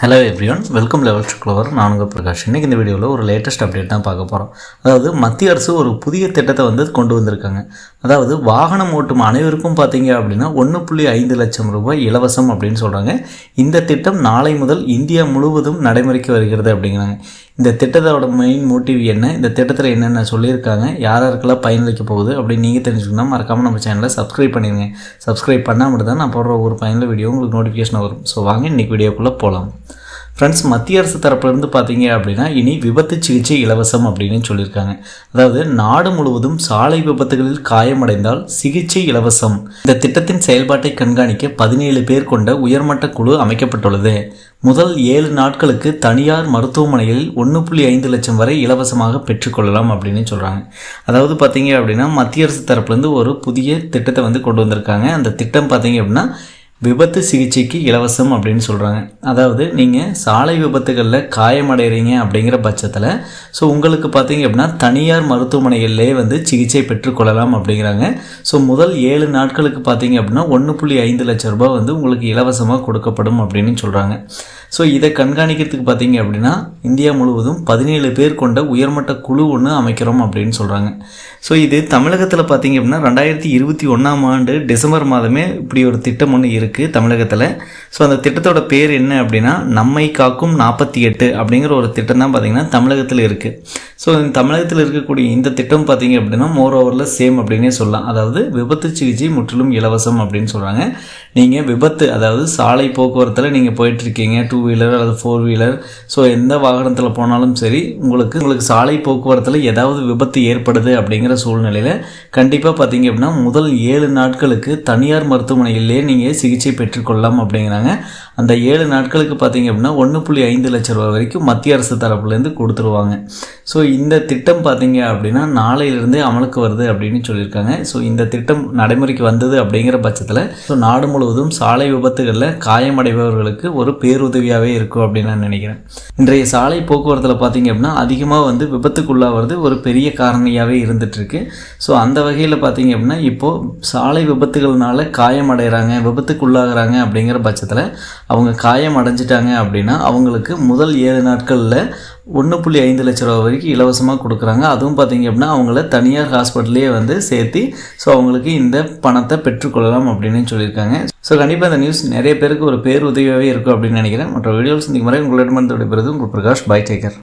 Hello everyone welcome level சுக்லவர் க்ளோவர் நான் உங்கள் பிரகாஷ். இன்றைக்கி இந்த வீடியோவில் ஒரு லேட்டஸ்ட் அப்டேட் தான் பார்க்க போகிறோம் அதாவது மத்திய அரசு ஒரு புதிய திட்டத்தை வந்து கொண்டு வந்திருக்காங்க. அதாவது வாகனம் ஓட்டும் அனைவருக்கும் பார்த்தீங்க அப்படின்னா ஒன்று புள்ளி ஐந்து லட்சம் ரூபாய் இலவசம் அப்படின்னு சொல்கிறாங்க இந்த திட்டம் நாளை முதல் இந்தியா முழுவதும் நடைமுறைக்கு வருகிறது அப்படிங்கிறாங்க. இந்த திட்டத்தோட மெயின் மோட்டிவ் என்ன? இந்த திட்டத்தில் என்னென்ன சொல்லியிருக்காங்க? யார் யாருக்கெல்லாம் பயனளிக்க போகுது அப்படின்னு நீங்கள் தெரிஞ்சுக்கணும் மறக்காமல் நம்ம சேனலை சப்ஸ்கிரைப் பண்ணிடுங்க சப்ஸ்கிரைப் பண்ணால் மட்டும் தான் நான் போடுற ஒரு பயனுள்ள வீடியோ உங்களுக்கு நோட்டிஃபிகேஷன் வரும். ஸோ வாங்க இன்றைக்கி வீடியோக்குள்ளே போகலாம் ஃப்ரெண்ட்ஸ் மத்திய அரசு தரப்புலேருந்து பார்த்தீங்க அப்படின்னா இனி விபத்து சிகிச்சை இலவசம் அப்படின்னு சொல்லியிருக்காங்க. அதாவது நாடு முழுவதும் சாலை விபத்துகளில் காயமடைந்தால் சிகிச்சை இலவசம். இந்த திட்டத்தின் செயல்பாட்டை கண்காணிக்க பதினேழு பேர் கொண்ட உயர்மட்ட குழு அமைக்கப்பட்டுள்ளது. முதல் ஏழு நாட்களுக்கு தனியார் மருத்துவமனையில் ஒன்று புள்ளி ஐந்து லட்சம் வரை இலவசமாக பெற்றுக்கொள்ளலாம் அப்படின்னு சொல்கிறாங்க அதாவது பார்த்தீங்க அப்படின்னா மத்திய அரசு தரப்புலேருந்து ஒரு புதிய திட்டத்தை வந்து கொண்டு வந்திருக்காங்க. அந்த திட்டம் பார்த்தீங்க அப்படின்னா விபத்து சிகிச்சைக்கு இலவசம் அப்படின்னு சொல்கிறாங்க அதாவது நீங்கள் சாலை விபத்துகளில் காயமடைகிறீங்க அப்படிங்கிற பட்சத்தில் ஸோ உங்களுக்கு பார்த்தீங்க அப்படின்னா தனியார் மருத்துவமனைகளிலே வந்து சிகிச்சை பெற்றுக்கொள்ளலாம் அப்படிங்கிறாங்க. ஸோ முதல் ஏழு நாட்களுக்கு பார்த்தீங்க அப்படின்னா ஒன்று புள்ளி ஐந்து லட்சம் ரூபாய் வந்து உங்களுக்கு இலவசமாக கொடுக்கப்படும் அப்படின்னு சொல்கிறாங்க ஸோ இதை கண்காணிக்கிறதுக்கு பார்த்தீங்க அப்படின்னா இந்தியா முழுவதும் பதினேழு பேர் கொண்ட உயர்மட்ட குழு ஒன்று அமைக்கிறோம் அப்படின்னு சொல்கிறாங்க ஸோ இது தமிழகத்தில் பார்த்தீங்க அப்படின்னா ரெண்டாயிரத்தி இருபத்தி ஒன்றாம் ஆண்டு டிசம்பர் மாதமே இப்படி ஒரு திட்டம் ஒன்று இருக்குது தமிழகத்தில். ஸோ அந்த திட்டத்தோட பேர் என்ன அப்படின்னா நம்மை காக்கும் நாற்பத்தி எட்டு அப்படிங்கிற ஒரு திட்டம் தான் பார்த்திங்கன்னா தமிழகத்தில் இருக்குது ஸோ தமிழகத்தில் இருக்கக்கூடிய இந்த திட்டம் பார்த்தீங்க அப்படின்னா மோர் ஓவரில் சேம் அப்படின்னே சொல்லலாம். அதாவது விபத்து சிகிச்சை முற்றிலும் இலவசம் அப்படின்னு சொல்கிறாங்க நீங்கள் விபத்து அதாவது சாலை போக்குவரத்தில் நீங்கள் போயிட்டுருக்கீங்க டூ வீலர் அல்லது ஃபோர் வீலர் ஸோ எந்த வாகனத்தில் போனாலும் சரி உங்களுக்கு உங்களுக்கு சாலை போக்குவரத்தில் ஏதாவது விபத்து ஏற்படுது அப்படிங்கிற சூழ்நிலையில் கண்டிப்பாக பார்த்தீங்க அப்படின்னா முதல் ஏழு நாட்களுக்கு தனியார் மருத்துவமனையிலே நீங்கள் சிகிச்சை பெற்றுக்கொள்ளலாம் அப்படிங்கிறாங்க. அந்த ஏழு நாட்களுக்கு பார்த்தீங்க அப்படின்னா ஒன்று புள்ளி ஐந்து லட்ச ரூபா வரைக்கும் மத்திய அரசு தரப்புலேருந்து கொடுத்துருவாங்க. ஸோ இந்த திட்டம் பார்த்திங்க அப்படின்னா நாளையிலிருந்தே அமலுக்கு வருது அப்படின்னு சொல்லியிருக்காங்க. ஸோ இந்த திட்டம் நடைமுறைக்கு வந்தது அப்படிங்கிற பட்சத்தில் ஸோ நாடு முழுவதும் சாலை விபத்துகளில் காயமடைபவர்களுக்கு ஒரு பேருதவியாகவே இருக்கும் அப்படின்னு நான் நினைக்கிறேன். இன்றைய சாலை போக்குவரத்தில் பார்த்தீங்க அப்படின்னா அதிகமாக வந்து விபத்துக்குள்ளாகிறது ஒரு பெரிய காரணியாகவே இருந்துகிட்ருக்கு ஸோ அந்த வகையில் பார்த்தீங்க அப்படின்னா இப்போது சாலை விபத்துகள்னால காயமடைகிறாங்க விபத்துக்குள்ளாகிறாங்க அப்படிங்கிற பட்சத்தில் அவங்க காயம் அடைஞ்சிட்டாங்க அப்படின்னா அவங்களுக்கு முதல் ஏழு நாட்களில் ஒன்று புள்ளி ஐந்து லட்ச ரூபா வரைக்கும் இலவசமாக கொடுக்குறாங்க. அதுவும் பார்த்திங்க அப்படின்னா அவங்கள தனியார் ஹாஸ்பிட்டல்லையே வந்து சேர்த்து ஸோ அவங்களுக்கு இந்த பணத்தை பெற்றுக்கொள்ளலாம் அப்படின்னு சொல்லியிருக்காங்க. ஸோ கண்டிப்பாக இந்த நியூஸ் நிறைய பேருக்கு ஒரு பேர் உதவியாகவே இருக்கும் அப்படின்னு நினைக்கிறேன். மற்ற வீடியோஸ் இந்த முறை உங்களிடமிருந்து விடைபெறுது உங்கள் பிரகாஷ் பை டேக்கர்